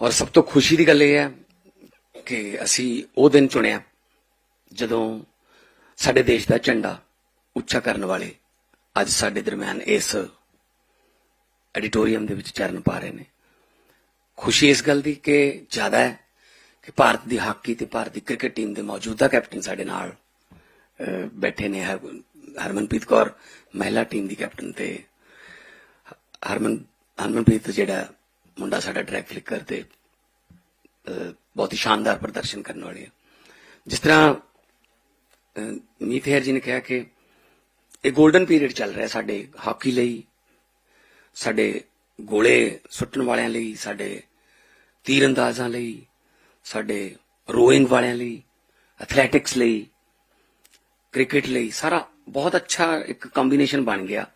ਔਰ ਸਭ ਤੋਂ ਖੁਸ਼ੀ ਦੀ ਗੱਲ ਇਹ ਹੈ ਕਿ ਅਸੀਂ ਉਹ ਦਿਨ ਚੁਣਿਆ ਜਦੋਂ ਸਾਡੇ ਦੇਸ਼ ਦਾ ਝੰਡਾ ਉੱਚਾ ਕਰਨ ਵਾਲੇ ਅੱਜ ਸਾਡੇ ਦਰਮਿਆਨ ਇਸ ਐਡੀਟੋਰੀਅਮ ਦੇ ਵਿੱਚ ਚਰਨ ਪਾ ਰਹੇ ਨੇ। ਖੁਸ਼ੀ ਇਸ ਗੱਲ ਦੀ ਕਿ ਜ਼ਿਆਦਾ ਹੈ ਕਿ ਭਾਰਤ ਦੀ ਹਾਕੀ ਤੇ ਭਾਰਤ ਦੀ ਕ੍ਰਿਕਟ ਟੀਮ ਦੇ ਮੌਜੂਦਾ ਕੈਪਟਨ ਸਾਡੇ ਨਾਲ ਬੈਠੇ ਨੇ ਹਰ- ਹਰਮਨਪ੍ਰੀਤ ਕੌਰ, ਮਹਿਲਾ ਟੀਮ ਦੀ ਕੈਪਟਨ ਤੇ, ਹਰਮਨ, ਹਰਮਨਪ੍ਰੀਤ ਜਿਹੜਾ ਮੁੰਡਾ ਸਾਡਾ ਟਰੈਕ ਫਲਿੱਕਰ ਤੇ ਬਹੁਤ ਹੀ ਸ਼ਾਨਦਾਰ ਪ੍ਰਦਰਸ਼ਨ ਕਰਨ ਵਾਲੇ ਆ। ਜਿਸ ਤਰ੍ਹਾਂ ਅਹ, ਮੀਤ ਹੈਰ ਜੀ ਨੇ ਕਿਹਾ ਕਿ ਇਹ 골ਡਨ ਪੀਰੀਅਡ ਚੱਲ ਰਿਹਾ ਸਾਡੇ ਹਾਕੀ ਲਈ ਸਾਡੇ ਗੋਲੇ ਸੁੱਟਣ ਵਾਲਿਆਂ ਲਈ ਸਾਡੇ ਤੀਰੰਦਾਜ਼ਾਂ ਲਈ ਸਾਡੇ ਰੋਇੰਗ ਵਾਲਿਆਂ ਲਈ ਐਥਲੈਟਿਕਸ ਲਈ ਕ੍ਰਿਕਟ ਲਈ ਸਾਰਾ ਬਹੁਤ ਅੱਛਾ ਇੱਕ ਕੰਬੀਨੇਸ਼ਨ ਬਣ ਗਿਆ।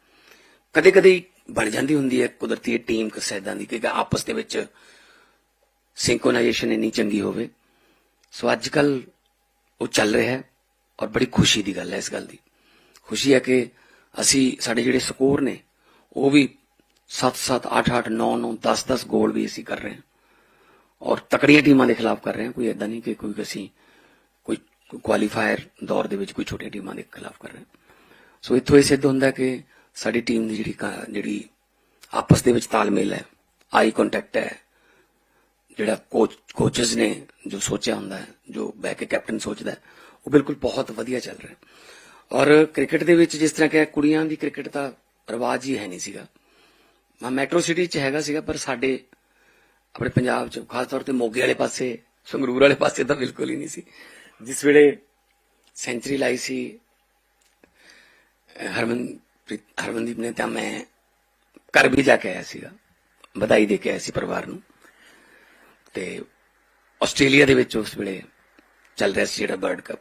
ਕਦੇ ਕਦੇ ਬਣ ਜਾਂਦੀ ਹੁੰਦੀ ਹੈ, ਕੁਦਰਤੀ ਟੀਮ ਕਸੈਦਾਂ ਦੀ, ਕਿ ਆਪਸ ਦੇ ਵਿੱਚ ਸਿੰਕਰੋਨਾਈਜੇਸ਼ਨ ਇੰਨੀ ਚੰਗੀ ਹੋਵੇ। ਸੋ ਅੱਜ ਕੱਲ ਉਹ ਚੱਲ ਰਿਹਾ ਹੈ ਔਰ ਬੜੀ ਖੁਸ਼ੀ ਦੀ ਗੱਲ ਹੈ ਇਸ ਗੱਲ ਦੀ। ਖੁਸ਼ੀ ਹੈ ਕਿ ਅਸੀਂ ਸਾਡੇ ਜਿਹੜੇ ਸਕੋਰ ਨੇ, ਉਹ ਵੀ 7-7 8-8 9-9 10-10 ਗੋਲ ਵੀ ਅਸੀਂ ਕਰ ਰਹੇ ਹਾਂ। ਔਰ ਤਕੜੀਆਂ ਟੀਮਾਂ ਦੇ ਖਿਲਾਫ ਕਰ ਰਹੇ ਹਾਂ, ਕੋਈ ਐਦਾਂ ਨਹੀਂ ਕਿ ਕੋਈ ਅਸੀਂ ਕੋਈ ਕੁਆਲੀਫਾਇਰ ਦੌਰ ਦੇ ਵਿੱਚ ਕੋਈ ਛੋਟੀਆਂ ਟੀਮਾਂ ਦੇ ਖਿਲਾਫ ਕਰ ਰਹੇ ਹਾਂ। ਸੋ ਇੱਥੋਂ ਇਹ ਸਿੱਧ ਹੁੰਦਾ ਕਿ ਸਾਡੀ ਟੀਮ ਦੀ ਜਿਹੜੀ ਕਾ- ਜਿਹੜੀ ਆਪਸ ਦੇ ਵਿੱਚ ਤਾਲਮੇਲ ਹੈ ਆਈ ਕੰਟੈਕਟ ਹੈ, ਜਿਹੜਾ ਕੋਚ ਕੋਚਸ ਨੇ ਜੋ ਸੋਚਿਆ ਹੁੰਦਾ ਹੈ, ਜੋ ਬਹਿ ਕੇ ਕੈਪਟਨ ਸੋਚਦਾ ਉਹ ਬਿਲਕੁਲ ਬਹੁਤ ਵਧੀਆ ਚੱਲ ਰਿਹਾ ਔਰ ਕ੍ਰਿਕਟ ਦੇ ਵਿੱਚ ਜਿਸ ਤਰ੍ਹਾਂ ਕਿ ਕੁੜੀਆਂ ਦੀ ਕ੍ਰਿਕਟ ਦਾ ਰਿਵਾਜ ਹੀ ਹੈ ਨਹੀਂ ਸੀਗਾ। ਮੈਂ ਮੈਟਰੋ ਸਿਟੀ 'ਚ ਹੈਗਾ ਸੀਗਾ, ਪਰ ਸਾਡੇ ਆਪਣੇ ਪੰਜਾਬ 'ਚ ਖਾਸ ਤੌਰ ਤੇ ਮੋਗੇ ਵਾਲੇ ਪਾਸੇ, ਸੰਗਰੂਰ ਵਾਲੇ ਪਾਸੇ ਤਾਂ ਬਿਲਕੁਲ ਹੀ ਨਹੀਂ ਸੀ। ਜਿਸ ਵੇਲੇ ਸੈਂਚਰੀ ਲਾਈ ਸੀ ਹਰਮਨ ਹਰਮਨਦੀਪ ਨੇ ਤਾਂ ਮੈਂ ਘਰ ਵੀ ਜਾ ਕੇ ਆਇਆ ਸੀਗਾ। ਵਧਾਈ ਦੇ ਕੇ ਆਇਆ ਸੀ ਪਰਿਵਾਰ ਨੂੰ। ਤੇ ਆਸਟ੍ਰੇਲੀਆ ਦੇ ਵਿੱਚ ਉਸ ਵੇਲੇ ਚੱਲ ਰਿਹਾ ਸੀ ਜਿਹੜਾ ਵਰਲਡ ਕੱਪ।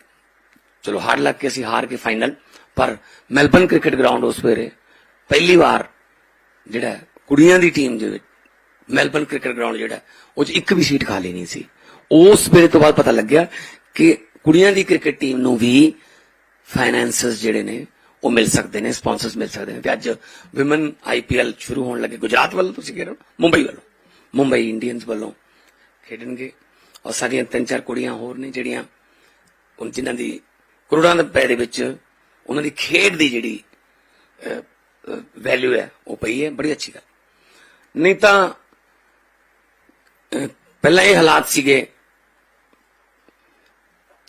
ਚਲੋ ਹਾਰ ਲੱਗ ਕੇ ਅਸੀਂ ਹਾਰ ਕੇ ਫਾਈਨਲ ਪਰ ਮੈਲਬਨ ਕ੍ਰਿਕਟ ਗਰਾਊਂਡ ਉਸ ਵੇਲੇ ਪਹਿਲੀ ਵਾਰ ਜਿਹੜਾ ਕੁੜੀਆਂ ਦੀ ਟੀਮ ਦੇ ਵਿੱਚ ਮੈਲਬਨ ਕ੍ਰਿਕਟ ਗਰਾਊਂਡ ਜਿਹੜਾ, ਉਹ 'ਚ ਇੱਕ ਵੀ ਸੀਟ ਖਾਲੀ ਨਹੀਂ ਸੀ। ਉਸ ਵੇਲੇ ਤੋਂ ਬਾਅਦ ਪਤਾ ਲੱਗਿਆ ਕਿ ਕੁੜੀਆਂ ਦੀ ਕ੍ਰਿਕਟ ਟੀਮ ਨੂੰ ਵੀ ਫਾਈਨੈਂਸਸ ਜਿਹੜੇ ਨੇ ਉਹ ਮਿਲ ਸਕਦੇ ਨੇ ਸਪਾਂਸਰਸ ਮਿਲ ਸਕਦੇ ਨੇ। ਤੇ ਅੱਜ ਵਿਮਨ ਆਈਪੀਐਲ ਸ਼ੁਰੂ ਹੋਣ ਲੱਗੇ। ਗੁਜਰਾਤ ਵੱਲੋਂ ਤੁਸੀਂ ਕਹਿ ਰਹੇ ਹੋ? ਮੁੰਬਈ ਵੱਲੋਂ। ਮੁੰਬਈ ਇੰਡੀਅਨਸ ਵੱਲੋਂ ਖੇਡਣਗੇ। ਔਰ ਸਾਡੀਆਂ ਤਿੰਨ ਚਾਰ ਕੁੜੀਆਂ ਹੋਰ ਨੇ ਜਿਹੜੀਆਂ ਉਹ ਜਿਨ੍ਹਾਂ ਦੀ ਕਰੋੜਾਂ ਦੇ ਰੁਪਏ ਦੇ ਵਿੱਚ ਉਹਨਾਂ ਦੀ ਖੇਡ ਦੀ ਜਿਹੜੀ ਵੈਲਿਊ ਹੈ, ਉਹ ਪਈ ਹੈ। ਬੜੀ ਅੱਛੀ ਗੱਲ। ਨਹੀਂ ਤਾਂ ਪਹਿਲਾਂ ਇਹ ਹਾਲਾਤ ਸੀਗੇ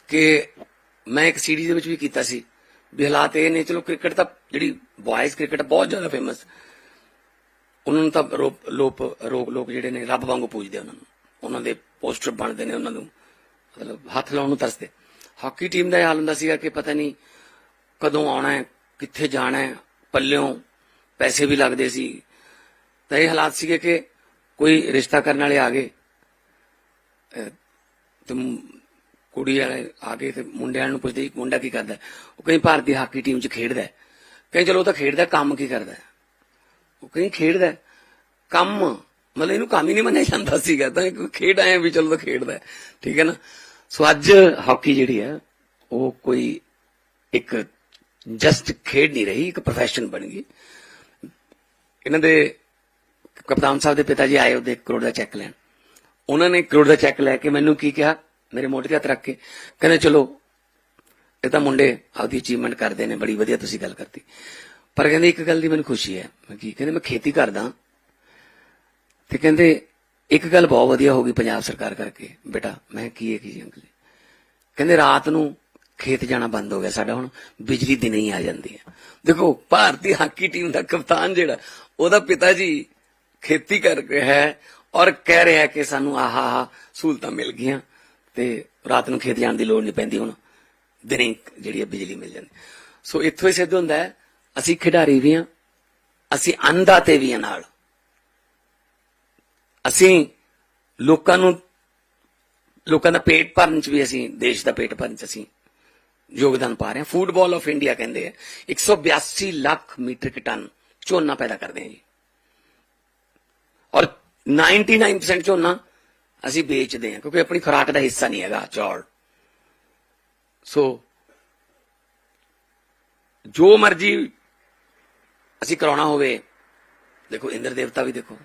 ਕਿ ਮੈਂ ਇੱਕ ਸੀਰੀਜ਼ ਦੇ ਵਿੱਚ ਵੀ ਕੀਤਾ ਸੀ। ਵੀ ਹਾਲਾਤ ਇਹ ਨੇ ਚਲੋ ਕ੍ਰਿਕਟ ਤਾਂ ਜਿਹੜੀ ਬॉयਜ਼ ਕ੍ਰਿਕਟ ਬਹੁਤ ਜ਼ਿਆਦਾ ਫੇਮਸ ਉਹਨਾਂ ਨੂੰ ਤਾਂ ਰੋਪ ਲੋਪ ਲੋਕ ਜਿਹੜੇ ਨੇ ਰੱਬ ਵਾਂਗੂ ਪੂਜਦੇ ਉਹਨਾਂ ਨੂੰ ਉਹਨਾਂ ਦੇ ਪੋਸਟਰ ਬਣਦੇ ਨੇ ਉਹਨਾਂ ਨੂੰ ਮਤਲਬ ਹੱਥ ਲਾਉਣ ਨੂੰ ਤਰਸਦੇ ਹਾਕੀ ਟੀਮ ਦਾ ਇਹ ਹਾਲ ਹੁੰਦਾ ਸੀਗਾ ਕਿ ਪਤਾ ਨਹੀਂ ਕਦੋਂ ਆਉਣਾ ਹੈ ਕਿੱਥੇ ਜਾਣਾ ਹੈ ਪੱਲਿਓਂ ਪੈਸੇ ਵੀ ਲੱਗਦੇ ਸੀ ਤਾਂ ਇਹ ਹਾਲਾਤ ਸੀਗੇ ਕਿ ਕੋਈ ਰਿਸ਼ਤਾ ਕਰਨ ਵਾਲੇ ਆ ਗਏ ਤੇ ਕੁੜੀ ਵਾਲੇ ਆ ਗਏ ਤੇ ਮੁੰਡਿਆਂ ਨੂੰ ਪੁੱਛਦੇ ਮੁੰਡਾ ਕੀ ਕਰਦਾ? ਉਹ ਕਹਿੰਦੇ ਭਾਰਤੀ ਹਾਕੀ ਟੀਮ 'ਚ ਖੇਡਦਾ ਹੈ। ਕਹਿੰਦੇ ਚਲੋ ਉਹ ਤਾਂ ਖੇਡਦਾ, ਕੰਮ ਕੀ ਕਰਦਾ ਉਹ ਕਹਿੰਦੇ ਖੇਡਦਾ ਕੰਮ, ਮਤਲਬ ਇਹਨੂੰ ਕੰਮ ਹੀ ਨਹੀਂ ਮੰਨਿਆ ਜਾਂਦਾ ਸੀਗਾ, ਤਾਂ ਖੇਡ ਆਇਆ ਵੀ ਚਲੋ ਤਾਂ ਖੇਡਦਾ ਠੀਕ ਹੈ ਨਾ? ਸੋ ਅੱਜ ਹਾਕੀ ਜਿਹੜੀ ਹੈ, ਉਹ ਕੋਈ ਇੱਕ ਜਸਟ ਖੇਡ ਨਹੀਂ ਰਹੀ, ਇੱਕ ਪ੍ਰੋਫੈਸ਼ਨ ਬਣ ਗਈ। ਇਹਨਾਂ ਦੇ ਕਪਤਾਨ ਸਾਹਿਬ ਦੇ ਪਿਤਾ ਜੀ ਆਏ ਉਹਦੇ ਕਰੋੜ ਦਾ ਚੈੱਕ ਲੈਣ। ਉਹਨਾਂ ਨੇ ਕਰੋੜ ਦਾ ਚੈੱਕ ਲੈ ਕੇ ਮੈਨੂੰ ਕੀ ਕਿਹਾ? ਮੇਰੇ ਮੋਢੇ ਤੇ ਹੱਥ ਰੱਖ ਕੇ ਕਹਿੰਦੇ, ਚਲੋ, ਇਹ ਤਾਂ ਮੁੰਡੇ ਆਪਦੀ ਅਚੀਵਮੈਂਟ ਕਰਦੇ ਨੇ, ਬੜੀ ਵਧੀਆ ਤੁਸੀਂ ਗੱਲ ਕਰਤੀ। ਪਰ ਕਹਿੰਦੇ, ਇੱਕ ਗੱਲ ਦੀ ਮੈਨੂੰ ਖੁਸ਼ੀ ਹੈ। ਮੈਂ ਕਹਿੰਦੇ, ਮੈਂ ਖੇਤੀ ਕਰਦਾ ਤੇ ਕਹਿੰਦੇ, ਇੱਕ ਗੱਲ ਬਹੁਤ ਵਧੀਆ ਹੋ ਗਈ ਪੰਜਾਬ ਸਰਕਾਰ ਕਰਕੇ, ਬੇਟਾ, ਮੈਂ ਕੀ ਹੈ ਕੀ ਜੀ ਅੰਕਲ ਜੀ? ਕਹਿੰਦੇ, ਰਾਤ ਨੂੰ ਖੇਤ ਜਾਣਾ ਬੰਦ ਹੋ ਗਿਆ ਸਾਡਾ ਹੁਣ, ਬਿਜਲੀ ਦਿਨੇ ਹੀ ਆ ਜਾਂਦੀ ਹੈ। ਦੇਖੋ, ਭਾਰਤੀ ਹਾਕੀ ਟੀਮ ਦਾ ਕਪਤਾਨ ਜਿਹੜਾ, ਉਹਦਾ ਪਿਤਾ ਜੀ ਖੇਤੀ ਕਰ ਰਿਹਾ ਹੈ ਔਰ ਕਹਿ ਰਿਹਾ ਕਿ ਸਾਨੂੰ ਆਹਾ ਆਹ ਸਹੂਲਤਾਂ ਮਿਲ ਗਈਆਂ। ਤੇ ਰਾਤ ਨੂੰ ਖੇਤ ਜਾਣ ਦੀ ਲੋੜ ਨਹੀਂ ਪੈਂਦੀ ਹੁਣ। ਦਿਨੇ ਜਿਹੜੀ ਹੈ ਬਿਜਲੀ ਮਿਲ ਜਾਂਦੀ। ਸੋ ਇੱਥੋਂ ਹੀ ਸਿੱਧ ਹੁੰਦਾ ਹੈ, ਅਸੀਂ ਖਿਡਾਰੀ ਵੀ ਹਾਂ, ਅਸੀਂ ਅੰਨਦਾਤੇ ਵੀ ਹਾਂ ਨਾਲ। ਅਸੀਂ ਲੋਕਾਂ ਨੂੰ, ਲੋਕਾਂ ਦਾ ਪੇਟ ਭਰਨ ਚ ਵੀ ਅਸੀਂ, ਦੇਸ਼ ਦਾ ਪੇਟ ਭਰਨ ਚ ਅਸੀਂ ਯੋਗਦਾਨ ਪਾ ਰਹੇ ਹਾਂ। ਫੂਟਬਾਲ ਆਫ ਇੰਡੀਆ ਕਹਿੰਦੇ ਆ 182 ਲੱਖ ਮੀਟ੍ਰਿਕ ਟਨ ਝੋਨਾ ਪੈਦਾ ਕਰਦੇ ਹਾਂ ਜੀ। ਔਰ 99% ਝੋਨਾ ਅਸੀਂ ਵੇਚਦੇ ਹਾਂ, ਕਿਉਂਕਿ ਆਪਣੀ ਖੁਰਾਕ ਦਾ ਹਿੱਸਾ ਨਹੀਂ ਹੈਗਾ, ਚੌਲ। ਸੋ ਜੋ ਮਰਜ਼ੀ ਅਸੀਂ ਕਰਾਉਣਾ ਹੋਵੇ, ਦੇਖੋ, ਇੰਦਰ ਦੇਵਤਾ ਵੀ ਦੇਖੋ।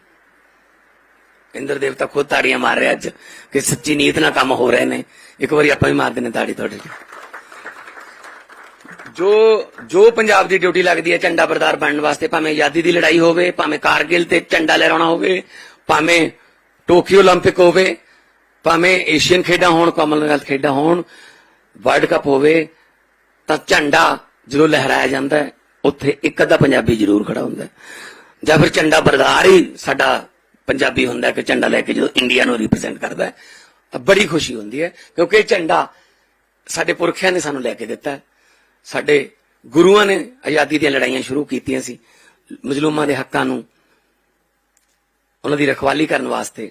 ਇੰਦਰ ਦੇਵਤਾ ਖੁਦ ਤਾੜੀਆਂ ਮਾਰ ਰਿਹਾ ਅੱਜ, ਕਿ ਸੱਚੀ ਨੀਤ ਨਾਲ ਕੰਮ ਹੋ ਰਹੇ ਨੇ। ਇੱਕ ਵਾਰੀ ਆਪਾਂ ਵੀ ਮਾਰ ਦਿੰਨੇ ਤਾੜੀ ਤੁਹਾਡੇ ਜੋ ਜੋ ਪੰਜਾਬ ਦੀ ਡਿਊਟੀ ਲੱਗਦੀ ਹੈ ਝੰਡਾ ਬਰਦਾਰ ਬਣਨ ਵਾਸਤੇ, ਭਾਵੇਂ ਆਜ਼ਾਦੀ ਦੀ ਲੜਾਈ ਹੋਵੇ, ਭਾਵੇਂ ਕਾਰਗਿਲ ਤੇ ਝੰਡਾ ਲਹਿਰਾਉਣਾ ਹੋਵੇ, ਭਾਵੇਂ ਟੋਕੀਓ 올림픽 ਹੋਵੇ ਭਾਵੇਂ ਏਸ਼ੀਅਨ ਖੇਡਾਂ ਹੋਣ ਕਾਮਨਵੈਲਥ ਖੇਡਾਂ ਹੋਣ ਵਰਲਡ ਕੱਪ ਹੋਵੇ ਤਾਂ ਝੰਡਾ ਜਦੋਂ ਲਹਿਰਾਇਆ ਜਾਂਦਾ ਹੈ ਉੱਥੇ ਇੱਕ ਅੱਧਾ ਪੰਜਾਬੀ ਜ਼ਰੂਰ ਖੜਾ ਹੁੰਦਾ ਹੈ ਜਾਂ ਫਿਰ ਝੰਡਾ ਬਰਦਾਰ ਹੀ ਸਾਡਾ ਪੰਜਾਬੀ ਹੁੰਦਾ ਹੈ ਕਿ ਝੰਡਾ ਲੈ ਕੇ ਜਦੋਂ ਇੰਡੀਆ ਨੂੰ ਰਿਪਰੈਜ਼ੈਂਟ ਕਰਦਾ ਹੈ ਤਾਂ ਬੜੀ ਖੁਸ਼ੀ ਹੁੰਦੀ ਹੈ ਕਿਉਂਕਿ ਇਹ ਝੰਡਾ ਸਾਡੇ ਪੁਰਖਿਆਂ ਨੇ ਸਾਨੂੰ ਲੈ ਕੇ ਦਿੱਤਾ ਹੈ ਸਾਡੇ ਗੁਰੂਆਂ ਨੇ ਆਜ਼ਾਦੀ ਦੀਆਂ ਲੜਾਈਆਂ ਸ਼ੁਰੂ ਕੀਤੀਆਂ ਸੀ ਮਜ਼ਲੂਮਾਂ ਦੇ ਹੱਕਾਂ ਨੂੰ ਉਹਨਾਂ ਦੀ ਰਖਵਾਲੀ ਕਰਨ ਵਾਸਤੇ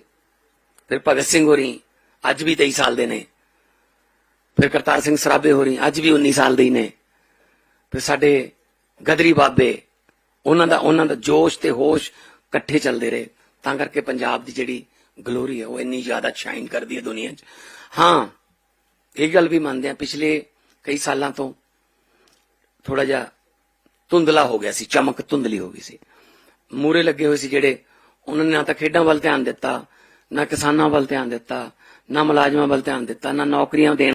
ਫਿਰ ਭਗਤ ਸਿੰਘ ਹੋਰੀ ਅੱਜ ਵੀ 23 ਸਾਲ ਦੇ ਨੇ। ਫਿਰ ਕਰਤਾਰ ਸਿੰਘ ਸਰਾਭੇ ਹੋਰੀ ਅੱਜ ਵੀ 19 ਸਾਲ ਦੇ ਹੀ ਨੇ। ਫਿਰ ਸਾਡੇ ਗਦਰੀ ਬਾਬੇ, ਉਹਨਾਂ ਦਾ ਉਹਨਾਂ ਦਾ ਜੋਸ਼ ਤੇ ਹੋਸ਼ ਇਕੱਠੇ ਚੱਲਦੇ ਰਹੇ। ਤਾਂ ਕਰਕੇ ਪੰਜਾਬ ਦੀ ਜਿਹੜੀ ਗਲੋਰੀ ਹੈ, ਉਹ ਇੰਨੀ ਜ਼ਿਆਦਾ ਸ਼ਾਈਨ ਕਰਦੀ ਹੈ ਦੁਨੀਆ 'ਚ। ਹਾਂ, ਇਹ ਗੱਲ ਵੀ ਮੰਨਦੇ ਆ ਪਿਛਲੇ ਕਈ ਸਾਲਾਂ ਤੋਂ ਥੋੜਾ ਜਿਹਾ ਧੁੰਦਲਾ ਹੋ ਗਿਆ ਸੀ, ਚਮਕ ਧੁੰਦਲੀ ਹੋ ਗਈ ਸੀ। ਮੂਰੇ ਲੱਗੇ ਹੋਏ ਸੀ ਜਿਹੜੇ, ਉਹਨਾਂ ਨੇ ਨਾ ਤਾਂ ਖੇਡਾਂ ਵੱਲ ਧਿਆਨ ਦਿੱਤਾ ਨਾ ਕਿਸਾਨਾਂ ਵੱਲ ਧਿਆਨ ਦਿੱਤਾ, ਨਾ ਮੁਲਾਜ਼ਮਾਂ ਵੱਲ ਧਿਆਨ ਦਿੱਤਾ, ਨਾ ਨੌਕਰੀਆਂ ਦੇਣ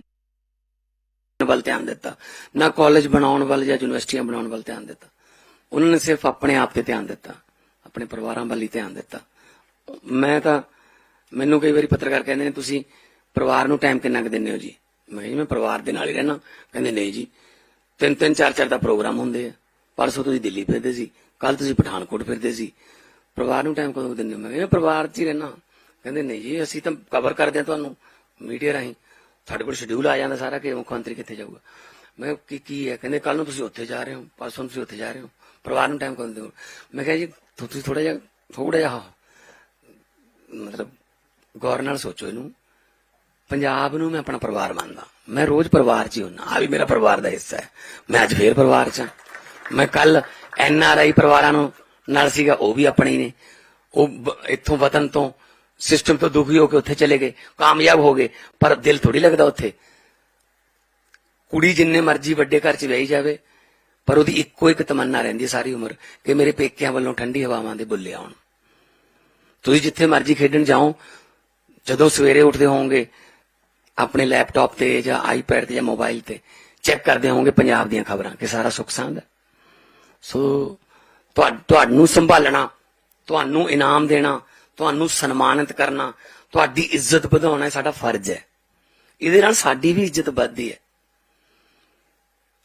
ਵੱਲ ਧਿਆਨ ਦਿੱਤਾ, ਨਾ ਕਾਲਜ ਬਣਾਉਣ ਵੱਲ ਜਾਂ ਯੂਨੀਵਰਸਿਟੀਆਂ ਬਣਾਉਣ ਵੱਲ ਧਿਆਨ ਦਿੱਤਾ। ਉਹਨਾਂ ਨੇ ਸਿਰਫ ਆਪਣੇ ਆਪ ਤੇ ਧਿਆਨ ਦਿੱਤਾ, ਆਪਣੇ ਪਰਿਵਾਰਾਂ ਵੱਲ ਹੀ ਧਿਆਨ ਦਿੱਤਾ। ਮੈਂ ਤਾਂ, ਮੈਨੂੰ ਕਈ ਵਾਰੀ ਪੱਤਰਕਾਰ ਕਹਿੰਦੇ ਨੇ, ਤੁਸੀਂ ਪਰਿਵਾਰ ਨੂੰ ਟਾਈਮ ਕਿੰਨਾ ਕੁ ਦਿੰਦੇ ਹੋ ਜੀ? ਮੈਂ ਕਿਹਾ ਜੀ, ਮੈਂ ਪਰਿਵਾਰ ਦੇ ਨਾਲ ਹੀ ਰਹਿਣਾ ਕਹਿੰਦੇ, ਨਹੀਂ ਜੀ ਤਿੰਨ ਤਿੰਨ ਚਾਰ ਚਾਰ ਦਾ ਪ੍ਰੋਗਰਾਮ ਹੁੰਦੇ ਆ। ਪਰਸੋਂ ਤੁਸੀਂ ਦਿੱਲੀ ਫਿਰਦੇ ਸੀ ਕੱਲ ਤੁਸੀਂ ਪਠਾਨਕੋਟ ਫਿਰਦੇ ਸੀ। ਪਰਿਵਾਰ ਨੂੰ ਟਾਈਮ ਕਦੋਂ ਦਿੰਦੇ ਹੋ? ਮੈਂ ਕਿਹਾ ਮੈਂ ਪਰਿਵਾਰ 'ਚ ਹੀ ਰਹਿਣਾ ਕਹਿੰਦੇ, ਨਹੀਂ ਜੀ, ਅਸੀਂ ਤਾਂ ਕਵਰ ਕਰਦੇ ਹਾਂ ਤੁਹਾਨੂੰ ਮੀਡੀਆ ਰਾਹੀਂ। ਸਾਡੇ ਕੋਲ ਸ਼ਡਿਊਲ ਆ ਜਾਂਦਾ ਸਾਰਾ ਕਿ ਮੁੱਖ ਮੰਤਰੀ ਕਿੱਥੇ ਜਾਊਗਾ। ਮੈਂ ਕੀ ਕੀ ਹੈ? ਕਹਿੰਦੇ ਕੱਲ ਨੂੰ ਤੁਸੀਂ ਉੱਥੇ ਜਾ ਰਹੇ ਹੋ, ਪਰਸੋਂ ਤੁਸੀਂ ਉੱਥੇ ਜਾ ਰਹੇ ਹੋ, ਪਰਿਵਾਰ ਨੂੰ ਟਾਈਮ ਕਦੋਂ ਦਿਓ ਮੈਂ ਕਿਹਾ, ਜੀ ਤੁਸੀਂ ਥੋੜਾ ਜਿਹਾ ਥੋੜਾ ਜਿਹਾ ਮਤਲਬ ਗੌਰ ਨਾਲ ਸੋਚੋ ਇਹਨੂੰ। ਪੰਜਾਬ ਨੂੰ ਮੈਂ ਆਪਣਾ ਪਰਿਵਾਰ ਮੰਨਦਾ। ਮੈਂ ਰੋਜ਼ ਪਰਿਵਾਰ 'ਚ ਹੀ ਹੁੰਨਾ ਆ ਵੀ ਮੇਰਾ ਪਰਿਵਾਰ ਦਾ ਹਿੱਸਾ ਹੈ। ਮੈਂ ਅੱਜ ਫੇਰ ਪਰਿਵਾਰ 'ਚ ਮੈਂ ਕੱਲ ਐਨ ਆਰ ਆਈ ਪਰਿਵਾਰਾਂ ਨੂੰ, ਨਾਲ ਸੀਗਾ, ਉਹ ਵੀ ਆਪਣੇ ਹੀ ਨੇ। ਉਹ ਇੱਥੋਂ ਵਤਨ ਤੋਂ ਸਿਸਟਮ ਤੋਂ ਦੁਖੀ ਹੋ ਕੇ ਉੱਥੇ ਚਲੇ ਗਏ, ਕਾਮਯਾਬ ਹੋ ਗਏ, ਪਰ ਦਿਲ ਥੋੜੀ ਲੱਗਦਾ ਉੱਥੇ। ਕੁੜੀ ਜਿੰਨੇ ਮਰਜ਼ੀ ਵੱਡੇ ਘਰ 'ਚ ਵਿਆਹੀ ਜਾਵੇ, ਪਰ ਉਹਦੀ ਇੱਕੋ ਇੱਕ ਤਮੰਨਾ ਰਹਿੰਦੀ ਸਾਰੀ ਉਮਰ ਕਿ ਮੇਰੇ ਪੇਕਿਆਂ ਵੱਲੋਂ ਠੰਡੀ ਹਵਾਵਾਂ ਦੇ ਬੁੱਲੇ ਆਉਣ। ਤੁਸੀਂ ਜਿੱਥੇ ਮਰਜ਼ੀ ਖੇਡਣ ਜਾਓ, ਜਦੋਂ ਸਵੇਰੇ ਉੱਠਦੇ ਹੋਵੋਗੇ ਆਪਣੇ ਲੈਪਟਾਪ ਤੇ ਜਾਂ ਆਈਪੈਡ ਤੇ ਜਾਂ ਮੋਬਾਈਲ ਤੇ, ਚੈੱਕ ਕਰਦੇ ਹੋਵੋਗੇ ਪੰਜਾਬ ਦੀਆਂ ਖਬਰਾਂ ਕਿ ਸਾਰਾ ਸੁੱਖ ਸਾਂਦ ਹੈ। ਸੋ ਤੁਹਾ- ਤੁਹਾਨੂੰ ਸੰਭਾਲਣਾ, ਤੁਹਾਨੂੰ ਇਨਾਮ ਦੇਣਾ ਤੁਹਾਨੂੰ ਸਨਮਾਨਿਤ ਕਰਨਾ, ਤੁਹਾਡੀ ਇੱਜ਼ਤ ਵਧਾਉਣਾ ਸਾਡਾ ਫਰਜ਼ ਹੈ। ਇਹਦੇ ਨਾਲ ਸਾਡੀ ਵੀ ਇੱਜ਼ਤ ਵੱਧਦੀ ਹੈ।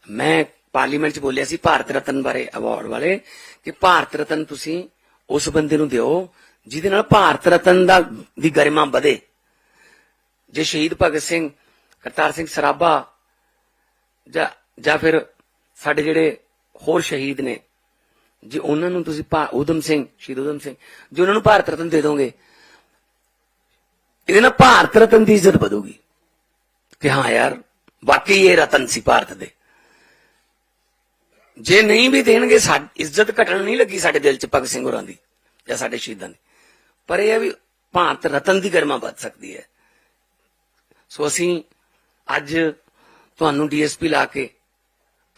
ਮੈਂ ਪਾਰਲੀਮੈਂਟ 'ਚ ਬੋਲਿਆ ਸੀ ਭਾਰਤ ਰਤਨ ਬਾਰੇ ਅਵਾਰਡ ਵਾਲੇ ਕਿ ਭਾਰਤ ਰਤਨ ਤੁਸੀਂ ਉਸ ਬੰਦੇ ਨੂੰ ਦਿਓ ਜਿਹਦੇ ਨਾਲ ਭਾਰਤ ਰਤਨ ਦਾ ਦੀ ਗਰਿਮਾ ਵਧੇ। ਜੇ ਸ਼ਹੀਦ ਭਗਤ ਸਿੰਘ, ਕਰਤਾਰ ਸਿੰਘ ਸਰਾਭਾ ਜਾਂ ਜਾਂ ਫਿਰ ਸਾਡੇ ਜਿਹੜੇ ਹੋਰ ਸ਼ਹੀਦ ਨੇ ਜੇ ਉਹਨਾਂ ਨੂੰ ਤੁਸੀਂ ਭਾ- ਊਧਮ ਸਿੰਘ, ਸ਼ਹੀਦ ਊਧਮ ਸਿੰਘ, ਜੇ ਉਹਨਾਂ ਨੂੰ ਭਾਰਤ ਰਤਨ ਦੇ ਦੋਗੇ, ਇਹਦੇ ਨਾਲ ਭਾਰਤ ਰਤਨ ਦੀ ਇੱਜ਼ਤ ਵਧੂਗੀ। ਕਿ ਹਾਂ ਯਾਰ, ਵਾਕਈ ਇਹ ਰਤਨ ਸੀ ਭਾਰਤ ਦੇ। ਜੇ ਨਹੀਂ ਵੀ ਦੇਣਗੇ, ਸਾਡੀ ਇੱਜ਼ਤ ਘਟਣ ਨਹੀਂ ਲੱਗੀ ਸਾਡੇ ਦਿਲ 'ਚ ਭਗਤ ਸਿੰਘ ਹੋਰਾਂ ਦੀ, ਜਾਂ ਸਾਡੇ ਸ਼ਹੀਦਾਂ ਦੀ। ਪਰ ਇਹ ਹੈ ਵੀ ਭਾਰਤ ਰਤਨ ਦੀ ਗਰਮਾ ਵੱਧ ਸਕਦੀ ਹੈ। ਸੋ ਅਸੀਂ ਅੱਜ ਤੁਹਾਨੂੰ ਡੀਐਸਪੀ ਲਾ ਕੇ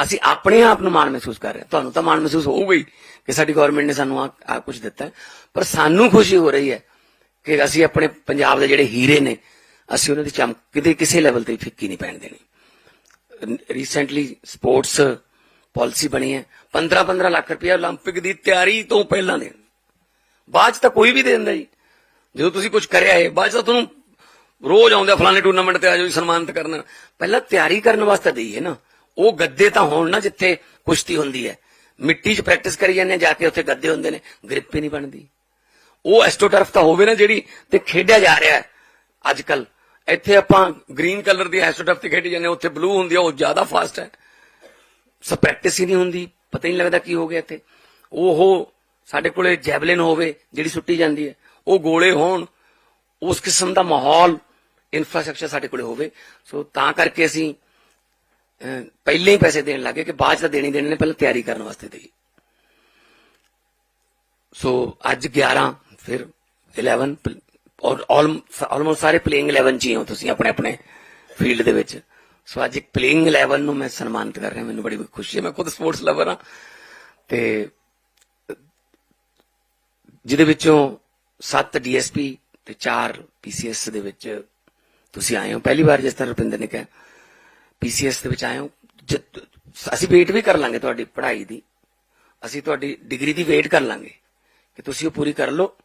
ਅਸੀਂ ਆਪਣੇ ਆਪ ਨੂੰ ਮਾਣ ਮਹਿਸੂਸ ਕਰ ਰਹੇ ਹਾਂ ਤੁਹਾਨੂੰ ਤਾਂ ਮਾਣ ਮਹਿਸੂਸ ਹੋਊਗਾ ਹੀ ਕਿ ਸਾਡੀ ਗਵਰਨਮੈਂਟ ਨੇ ਸਾਨੂੰ ਆ ਆ ਕੁਝ ਦਿੱਤਾ ਹੈ। ਪਰ ਸਾਨੂੰ ਖੁਸ਼ੀ ਹੋ ਰਹੀ ਹੈ ਕਿ ਅਸੀਂ ਆਪਣੇ ਪੰਜਾਬ ਦੇ ਜਿਹੜੇ ਹੀਰੇ ਨੇ ਅਸੀਂ ਉਹਨਾਂ ਦੀ ਚਮਕ ਕਿਤੇ ਕਿਸੇ ਲੈਵਲ ਤੇ ਫਿੱਕੀ ਨਹੀਂ ਪੈਣ ਦੇਣੀ ਰੀਸੈਂਟਲੀ ਸਪੋਰਟਸ ਪਾਲਿਸੀ ਬਣੀ ਹੈ 15 15 ਲੱਖ ਰੁਪਏ 올림픽 ਦੀ ਤਿਆਰੀ ਤੋਂ ਪਹਿਲਾਂ ਦੇ ਬਾਅਦ 'ਚ ਤਾਂ ਕੋਈ ਵੀ ਦੇ ਦਿੰਦਾ ਜੀ ਜਦੋਂ ਤੁਸੀਂ ਕੁਝ ਕਰਿਆ ਹੈ ਬਾਅਦ 'ਚ ਤਾਂ ਤੁਹਾਨੂੰ ਰੋਜ਼ ਆਉਂਦੇ ਆ, ਫਲਾਣੇ ਟੂਰਨਾਮੈਂਟ ਤੇ ਆ ਜਾਓ ਜੀ ਸਨਮਾਨਿਤ ਕਰਨਾ ਪਹਿਲਾਂ ਤਿਆਰੀ ਕਰਨ ਵਾਸਤੇ ਦੇਈਏ ਨਾ ਉਹ ਗੱਦੇ ਤਾਂ ਹੋਣ ਨਾ ਜਿੱਥੇ ਕੁਸ਼ਤੀ ਹੁੰਦੀ ਹੈ। ਮਿੱਟੀ 'ਚ ਪ੍ਰੈਕਟਿਸ ਕਰੀ ਜਾਂਦੇ ਆ, ਜਾ ਕੇ ਉੱਥੇ ਗੱਦੇ ਹੁੰਦੇ ਨੇ ਗ੍ਰਿਪ ਹੀ ਨਹੀਂ ਬਣਦੀ। ਉਹ ਐਸਟੋਟਰਫ ਤਾਂ ਹੋਵੇ ਨਾ ਜਿਹੜੀ ਤੇ ਖੇਡਿਆ ਜਾ ਰਿਹਾ ਹੈ ਅੱਜ ਕੱਲ ਇੱਥੇ ਆਪਾਂ ਗ੍ਰੀਨ ਕਲਰ ਦੀ ਐਸਟੋਟਰਫ ਤੇ ਖੇਡੀ ਜਾਂਦੇ ਹਾਂ, ਉੱਥੇ ਬਲੂ ਹੁੰਦੀ ਆ ਉਹ ਜ਼ਿਆਦਾ ਫਾਸਟ ਹੈ। ਸੋ ਪ੍ਰੈਕਟਿਸ ਹੀ ਨਹੀਂ ਹੁੰਦੀ ਪਤਾ ਹੀ ਨਹੀਂ ਲੱਗਦਾ ਕੀ ਹੋ ਗਿਆ ਇੱਥੇ। ਉਹ ਸਾਡੇ ਕੋਲੇ ਜੈਵਲਿਨ ਹੋਵੇ ਜਿਹੜੀ ਸੁੱਟੀ ਜਾਂਦੀ ਹੈ ਉਹ ਗੋਲੇ ਹੋਣ ਉਸ ਕਿਸਮ ਦਾ ਮਾਹੌਲ ਇਨਫਰਾਸਟ੍ਰਕਚਰ ਸਾਡੇ ਕੋਲੇ ਹੋਵੇ। ਸੋ ਤਾਂ ਕਰਕੇ ਅਸੀਂ ਪਹਿਲੇ ਹੀ ਪੈਸੇ ਦੇਣ ਲੱਗੇ ਕਿ ਬਾਅਦ ਚ ਦੇਣੀ ਦੇਣੇ ਨੇ, ਪਹਿਲਾਂ ਤਿਆਰੀ ਕਰਨ ਵਾਸਤੇ ਦੇਈ ਸੋ ਅੱਜ 11 ਫਿਰ 11 ਔਰ ਆਲਮੋਸਟ ਸਾਰੇ ਪਲੇਇੰਗ 11 ਚ ਹੀ ਹੋ ਤੁਸੀਂ ਆਪਣੇ ਆਪਣੇ ਫੀਲਡ ਦੇ ਵਿੱਚ। ਸੋ ਅੱਜ ਇੱਕ ਪਲੇਇੰਗ 11 ਨੂੰ ਮੈਂ ਸਨਮਾਨਿਤ ਕਰ ਰਿਹਾ, ਮੈਨੂੰ ਬੜੀ ਖੁਸ਼ੀ ਹੈ, ਮੈਂ ਖੁਦ ਸਪੋਰਟਸ ਲਵਰ ਹਾਂ। ਤੇ ਜਿਹਦੇ ਵਿੱਚੋਂ 7 ਡੀਐਸਪੀ ਤੇ ਚਾਰ ਪੀਸੀਐਸ ਦੇ ਵਿੱਚ ਤੁਸੀਂ ਆਏ ਹੋ। ਪਹਿਲੀ ਵਾਰ ਜਿਸ ਤਰ੍ਹਾਂ ਰੁਪਿੰਦਰ ਨੇ ਕਿਹਾ ਪੀਸੀਐਸ ਦੇ ਵਿੱਚ ਆਏ ਹੋ। ਜ- ਅਸੀਂ ਵੇਟ ਵੀ ਕਰ ਲਾਂਗੇ ਤੁਹਾਡੀ ਪੜ੍ਹਾਈ ਦੀ। ਅਸੀਂ ਤੁਹਾਡੀ ਡਿਗਰੀ ਦੀ ਵੇਟ ਕਰ ਲਾਂਗੇ ਕਿ ਤੁਸੀਂ ਉਹ ਪੂਰੀ ਕਰ ਲਓ।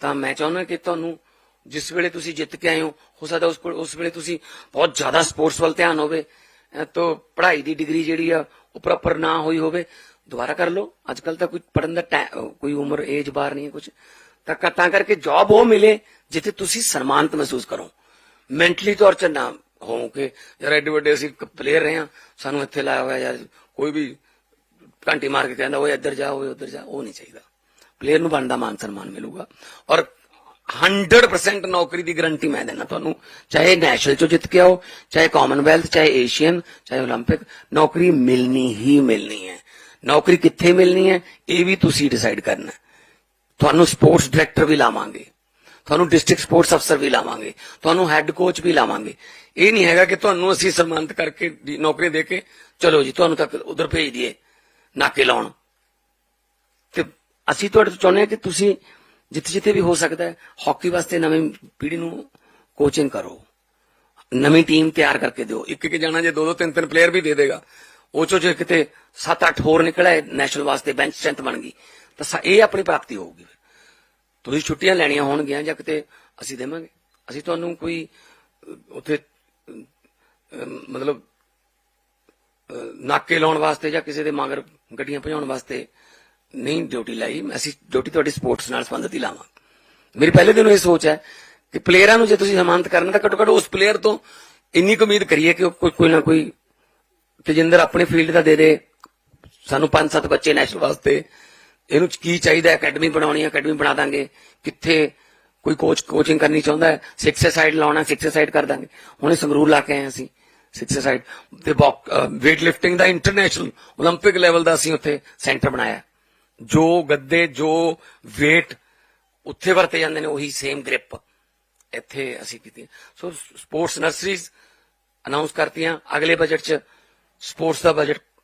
ਤਾਂ ਮੈਂ ਚਾਹੁੰਦਾ ਕਿ ਤੁਹਾਨੂੰ ਜਿਸ ਵੇਲੇ ਤੁਸੀਂ ਜਿੱਤ ਕੇ ਆਏ ਹੋ ਹੋ ਸਕਦਾ ਉਸ ਉਸ ਵੇਲੇ ਤੁਸੀਂ ਬਹੁਤ ਜ਼ਿਆਦਾ ਸਪੋਰਟਸ ਵੱਲ ਧਿਆਨ ਹੋਵੇ ਤਾਂ ਪੜ੍ਹਾਈ ਦੀ ਡਿਗਰੀ ਜਿਹੜੀ ਆ, ਉਹ ਪ੍ਰੋਪਰ ਨਾ ਹੋਈ ਹੋਵੇ, ਦੁਬਾਰਾ ਕਰ ਲਓ। ਅੱਜ ਕੱਲ ਤਾਂ ਕੋਈ ਪੜਨ ਦਾ ਟੈ- ਕੋਈ ਉਮਰ ਏਜ ਬਾਰ ਨਹੀਂ ਹੈ ਕੁਝ ਤਾਂ ਤਾਂ ਕਰਕੇ ਜੌਬ ਉਹ ਮਿਲੇ ਜਿੱਥੇ ਤੁਸੀਂ ਸਨਮਾਨਿਤ ਮਹਿਸੂਸ ਕਰੋ। ਮੈਂਟਲੀ ਤੌਰ 'ਚ ਨਾ ਹੋ ਕਿ ਯਾਰ ਐਡੇ ਵੱਡੇ ਅਸੀਂ ਪਲੇਅਰ ਰਹੇ ਹਾਂ ਸਾਨੂੰ ਇੱਥੇ ਲਾਇਆ ਹੋਇਆ ਜਾਂ ਕੋਈ ਵੀ ਘੰਟੀ ਮਾਰ ਕੇ ਕਹਿੰਦਾ ਓਏ ਇੱਧਰ ਜਾ ਓਏ ਉੱਧਰ ਜਾ ਉਹ ਨਹੀਂ ਚਾਹੀਦਾ ਪਲੇਅਰ ਨੂੰ ਬਣਦਾ ਮਾਨ ਸਨਮਾਨ ਮਿਲੂਗਾ ਔਰ 100% ਨੌਕਰੀ ਦੀ ਗਾਰੰਟੀ ਮੈਂ ਦੇਣਾ ਤੁਹਾਨੂੰ ਚਾਹੇ ਨੈਸ਼ਨਲ ਚੋਂ ਜਿੱਤ ਕੇ ਆਓ ਚਾਹੇ ਕਾਮਨਵੈਲਥ ਚਾਹੇ ਏਸ਼ੀਅਨ ਚਾਹੇ 올림픽 ਨੌਕਰੀ ਮਿਲਣੀ ਹੀ ਮਿਲਣੀ ਹੈ ਨੌਕਰੀ ਕਿੱਥੇ ਮਿਲਣੀ ਹੈ ਇਹ ਵੀ ਤੁਸੀਂ ਡਿਸਾਈਡ ਕਰਨਾ ਹੈ। ਤੁਹਾਨੂੰ ਸਪੋਰਟਸ ਡਾਇਰੈਕਟਰ ਵੀ ਲਾਵਾਂਗੇ ਤੁਹਾਨੂੰ ਡਿਸਟ੍ਰਿਕਟ ਸਪੋਰਟਸ ਅਫਸਰ ਵੀ ਲਾਵਾਂਗੇ ਤੁਹਾਨੂੰ ਹੈੱਡ ਕੋਚ ਵੀ ਲਾਵਾਂਗੇ ਇਹ ਨਹੀਂ ਹੈਗਾ ਕਿ ਤੁਹਾਨੂੰ ਅਸੀਂ ਸਨਮਾਨਿਤ ਕਰਕੇ ਨੌਕਰੀ ਦੇ ਕੇ, ਚਲੋ ਜੀ, ਤੁਹਾਨੂੰ ਤੱਕ ਉਧਰ ਭੇਜ ਦਈਏ, ਨਾਕੇ ਲਾਉਣ। ਤੇ ਅਸੀਂ ਤੁਹਾਡੇ ਤੋਂ ਚਾਹੁੰਦੇ ਹਾਂ ਕਿ ਤੁਸੀਂ ਜਿੱਥੇ ਜਿੱਥੇ ਵੀ ਹੋ ਸਕਦਾ ਹੈ, ਹਾਕੀ ਵਾਸਤੇ ਨਵੀਂ ਪੀੜ੍ਹੀ ਨੂੰ ਕੋਚਿੰਗ ਕਰੋ। ਨਵੀਂ ਟੀਮ ਤਿਆਰ ਕਰਕੇ ਦਿਓ। ਇੱਕ ਇੱਕ ਜਾਣਾ ਜੇ ਦੋ ਦੋ ਤਿੰਨ ਤਿੰਨ ਪਲੇਅਰ ਵੀ ਦੇ ਦੇਗਾ। ਉਹ ਚੋਂ ਜੇ ਕਿਤੇ 7-8 ਹੋਰ ਨਿਕਲੇ ਨੈਸ਼ਨਲ ਵਾਸਤੇ ਬੈਂਚ ਸਟ੍ਰੈਂਥ ਬਣ ਗਈ, ਤਾਂ ਇਹ ਆਪਣੀ ਪ੍ਰਾਪਤੀ ਹੋਊਗੀ ਫਿਰ। ਤੁਸੀਂ ਛੁੱਟੀਆਂ ਲੈਣੀਆਂ ਹੋਣਗੀਆਂ ਜਾਂ ਕਿਤੇ ਅਸੀਂ ਦੇਵਾਂਗੇ। ਅਸੀਂ ਤੁਹਾਨੂੰ ਕੋਈ ਉੱਥੇ ਮਤਲਬ ਨਾਕੇ ਲਾਉਣ ਵਾਸਤੇ ਜਾਂ ਕਿਸੇ ਦੇ ਮਗਰ ਗੱਡੀਆਂ ਭਜਾਉਣ ਵਾਸਤੇ ਨਹੀਂ ਡਿਊਟੀ ਲਾਈ। ਅਸੀਂ ਡਿਊਟੀ ਤੁਹਾਡੀ ਸਪੋਰਟਸ ਨਾਲ ਸੰਬੰਧਿਤ ਹੀ ਲਾਵਾਂ। ਮੇਰੀ ਪਹਿਲੇ ਦਿਨੋਂ ਇਹ ਸੋਚ ਹੈ ਕਿ ਪਲੇਅਰਾਂ ਨੂੰ ਜੇ ਤੁਸੀਂ ਸਨਮਾਨਿਤ ਕਰਨਾ ਤਾਂ ਘੱਟੋ ਘੱਟ ਉਸ ਪਲੇਅਰ ਤੋਂ ਇੰਨੀ ਕੁ ਉਮੀਦ ਕਰੀਏ ਕਿ ਉਹ ਕੋਈ ਕੋਈ ਨਾ ਕੋਈ ਤੇਜਿੰਦਰ ਆਪਣੇ ਫੀਲਡ ਦਾ ਦੇ ਦੇ। ਸਾਨੂੰ ਪੰਜ ਸੱਤ ਬੱਚੇ ਨੈਸ਼ਨਲ ਵਾਸਤੇ ਇਹਨੂੰ ਕੀ ਚਾਹੀਦਾ ਅਕੈਡਮੀ ਬਣਾਉਣੀ ਹੈ ਅਕੈਡਮੀ ਬਣਾ ਦਾਂਗੇ। ਕਿੱਥੇ ਕੋਈ ਕੋਚ ਕੋਚਿੰਗ ਕਰਨੀ ਚਾਹੁੰਦਾ ਹੈ ਸਿਕਸ ਸਾਈਡ ਲਾਉਣਾ ਸਿਕਸ ਸਾਈਡ ਕਰ ਦਾਂਗੇ ਹੁਣੇ ਸੰਗਰੂਰ ਲਾ ਕੇ ਆਏ ਹਾਂ ਅਸੀਂ ਸਿਕਸ ਸਾਈਡ ਤੇ weight ਲਿਫਟਿੰਗ ਦਾ ਇੰਟਰਨੈਸ਼ਨਲ 올림픽 ਲੈਵਲ ਦਾ ਅਸੀਂ ਉੱਥੇ ਸੈਂਟਰ ਬਣਾਇਆ ਹੈ। ਜੋ ਗੱਦੇ ਜੋ weight ਉੱਥੇ ਵਰਤੇ ਜਾਂਦੇ ਨੇ ਉਹੀ ਸੇਮ ਗ੍ਰਿਪ ਇੱਥੇ ਅਸੀਂ ਕੀਤੀ ਸੋ ਸਪੋਰਟਸ ਨਰਸਰੀਜ਼ ਅਨਾਉਂਸ ਕਰਤੀਆਂ ਅਗਲੇ ਬਜਟ 'ਚ ਸਪੋਰਟਸ ਦਾ ਬਜਟ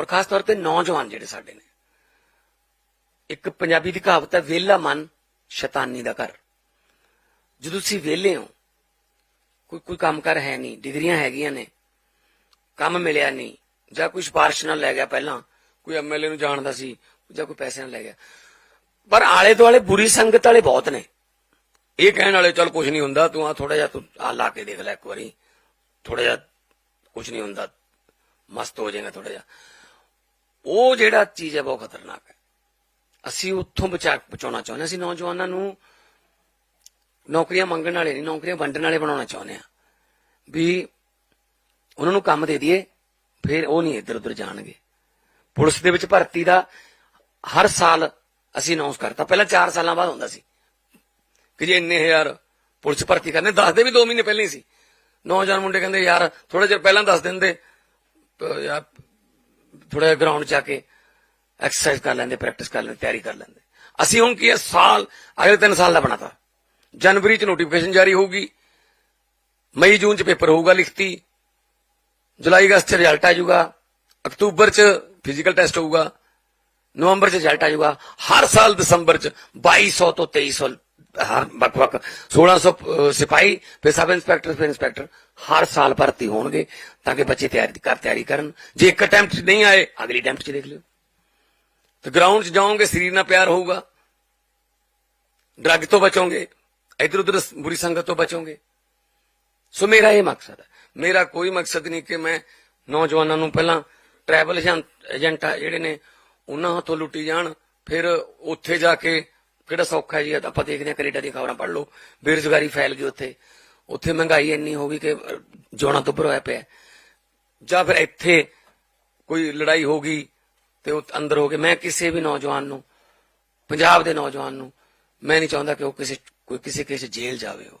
ਔਰ ਖਾਸ ਤੌਰ ਤੇ ਨੌਜਵਾਨ ਜਿਹੜੇ ਸਾਡੇ ਨੇ। ਇੱਕ ਪੰਜਾਬੀ ਦੀ ਕਹਾਵਤ ਹੈ ਵਿਹਲਾ ਮਨ ਸ਼ੈਤਾਨੀ ਦਾ ਘਰ। ਜਦੋਂ ਤੁਸੀਂ ਵਿਹਲੇ ਹੋ, ਕੋਈ ਕੋਈ ਕੰਮ ਕਰ ਹੈ ਨਹੀਂ, ਡਿਗਰੀਆਂ ਹੈਗੀਆਂ ਨੇ, ਕੰਮ ਮਿਲਿਆ ਨਹੀਂ, ਜਾਂ ਕੋਈ ਸਿਫਾਰਿਸ਼ ਨਾਲ ਲੈ ਗਿਆ ਪਹਿਲਾਂ, ਕੋਈ ਐਮਐਲਏ ਨੂੰ ਜਾਣਦਾ ਸੀ, ਜਾਂ ਕੋਈ ਪੈਸੇ ਨਾਲ ਲੈ ਗਿਆ। ਪਰ ਆਲੇ ਦੁਆਲੇ ਬੁਰੀ ਸੰਗਤ ਵਾਲੇ ਬਹੁਤ ਨੇ। ਇਹ ਕਹਿਣ ਵਾਲੇ, ਚੱਲ ਕੁਝ ਨਹੀਂ ਹੁੰਦਾ, ਤੂੰ ਆ ਥੋੜਾ ਜਿਹਾ, ਤੂੰ ਆ ਲਾ ਕੇ ਦੇਖ ਲੈ ਇੱਕ ਵਾਰੀ। ਥੋੜਾ ਜਿਹਾ ਕੁਝ ਨਹੀਂ ਹੁੰਦਾ, ਮਸਤ ਹੋ ਜਾਏਗਾ ਥੋੜਾ ਜਿਹਾ। ਉਹ ਜਿਹੜਾ ਚੀਜ਼ ਹੈ, ਬਹੁਤ ਖਤਰਨਾਕ ਹੈ। ਅਸੀਂ ਉੱਥੋਂ ਬਚਾ ਬਚਾਉਣਾ ਚਾਹੁੰਦੇ ਹਾਂ। ਅਸੀਂ ਨੌਜਵਾਨਾਂ ਨੂੰ ਨੌਕਰੀਆਂ ਮੰਗਣ ਵਾਲੇ ਨਹੀਂ, ਨੌਕਰੀਆਂ ਵੰਡਣ ਵਾਲੇ ਬਣਾਉਣਾ ਚਾਹੁੰਦੇ ਆ ਵੀ ਉਹਨਾਂ ਨੂੰ ਕੰਮ ਦੇ ਦਈਏ, ਫਿਰ ਉਹ ਨਹੀਂ ਇੱਧਰ ਉੱਧਰ ਜਾਣਗੇ। ਪੁਲਿਸ ਦੇ ਵਿੱਚ ਭਰਤੀ ਦਾ ਹਰ ਸਾਲ ਅਸੀਂ ਅਨਾਉਂਸ ਕਰਤਾ। ਪਹਿਲਾਂ 4 ਸਾਲਾਂ ਬਾਅਦ ਹੁੰਦਾ ਸੀ ਕਿ ਜੇ ਇੰਨੇ ਹਜ਼ਾਰ ਪੁਲਿਸ ਭਰਤੀ ਕਰਨੇ ਦੱਸਦੇ ਵੀ 2 ਮਹੀਨੇ ਪਹਿਲਾਂ ਹੀ ਸੀ। ਨੌਜਵਾਨ ਮੁੰਡੇ ਕਹਿੰਦੇ, ਯਾਰ ਥੋੜਾ ਜਿਹਾ ਪਹਿਲਾਂ ਦੱਸ ਦਿੰਦੇ। ਯਾਰ ਥੋੜਾ ਗਰਾਊਂਡ 'ਚ ਆ ਕੇ ਐਕਸਰਸਾਈਜ਼ ਕਰ ਲੈਂਦੇ ਪ੍ਰੈਕਟਿਸ ਕਰ ਲੈਂਦੇ, ਤਿਆਰੀ ਕਰ ਲੈਂਦੇ। ਅਸੀਂ ਹੁਣ ਕੀ ਹੈ ਸਾਲ, ਅਗਲੇ 3 ਸਾਲ ਦਾ ਬਣਾਤਾ ਜਨਵਰੀ 'ਚ ਨੋਟੀਫਿਕੇਸ਼ਨ ਜਾਰੀ ਹੋਊਗੀ, ਮਈ, ਜੂਨ 'ਚ ਪੇਪਰ ਹੋਊਗਾ ਲਿਖਤੀ, ਜੁਲਾਈ, ਅਗਸਤ 'ਚ ਰਿਜ਼ਲਟ ਆ ਜਾਊਗਾ, ਅਕਤੂਬਰ 'ਚ ਫਿਜ਼ੀਕਲ ਟੈਸਟ ਹੋਊਗਾ, ਨਵੰਬਰ 'ਚ ਰਿਜ਼ਲਟ ਆ ਜਾਊਗਾ, ਹਰ ਸਾਲ ਦਸੰਬਰ 'ਚ 2200 ਤੋਂ 2300 ਹਰ ਵੱਖ ਵੱਖ। 1600 ਅਹ, ਸਿਪਾਹੀ ਫਿਰ ਸਬ ਇੰਸਪੈਕਟਰ ਫਿਰ ਇੰਸਪੈਕਟਰ। ਹਰ ਸਾਲ ਭਰਤੀ ਹੋਣਗੇ ਤਾਂ ਕਿ ਬੱਚੇ ਤਿਆਰੀ ਕਰ ਤਿਆਰੀ ਕਰਨ। ਜੇ ਇੱਕ ਅਟੈਂਪਟ ਨਹੀਂ ਆਏ ਅਗਲੀ ਅਟੈਂਪਟ 'ਚ ਦੇਖ ਲਿਓ। ਤੇ ਗਰਾਊਂਡ 'ਚ ਜਾਓਗੇ ਸਰੀਰ ਨਾਲ ਪਿਆਰ ਹੋਊਗਾ। ਡਰੱਗ ਤੋਂ ਬਚੋਗੇ। ਇਧਰ ਉਧਰ ਬੁਰੀ ਸੰਗਤ ਤੋਂ ਬਚੋਗੇ। ਸੋ ਮੇਰਾ ਇਹ ਮਕਸਦ ਹੈ। ਮੇਰਾ ਕੋਈ ਮਕਸਦ ਨਹੀਂ ਕਿ ਮੈਂ ਨੌਜਵਾਨਾਂ ਨੂੰ ਪਹਿਲਾਂ ਟਰੈਵਲ ਏਜੰਟ ਜਿਹੜੇ ਨੇ ਉਹਨਾਂ ਹੱਥੋਂ ਲੁੱਟੀ ਜਾਣ ਫਿਰ ਉੱਥੇ ਜਾ ਕੇ ਕਿਹੜਾ ਸੌਖਾ ਹੈ ਜੀ ਆਪਾਂ ਦੇਖਦੇ ਹਾਂ, ਕੈਨੇਡਾ ਦੀਆਂ ਖਬਰਾਂ ਪੜ ਲਓ। ਬੇਰੁਜ਼ਗਾਰੀ ਫੈਲ ਗਈ ਉੱਥੇ। ਉੱਥੇ ਮਹਿੰਗਾਈ ਇੰਨੀ ਹੋ ਗਈ ਕਿ ਜੋਣਾ ਤੋਂ ਹੋਇਆ ਪਿਆ। ਜਾਂ ਫਿਰ ਇੱਥੇ ਕੋਈ ਲੜਾਈ ਹੋ ਗਈ ਤੇ ਉਹ ਅੰਦਰ ਹੋ ਗਏ ਮੈਂ ਕਿਸੇ ਵੀ ਨੌਜਵਾਨ ਨੂੰ, ਪੰਜਾਬ ਦੇ ਨੌਜਵਾਨ ਨੂੰ, ਮੈਂ ਨਹੀਂ ਚਾਹੁੰਦਾ ਕਿ ਉਹ ਕਿਸੇ, ਕੋਈ ਕਿਸੇ ਕਿਸੇ ਜੇਲ੍ਹ ਜਾਵੇ ਉਹ।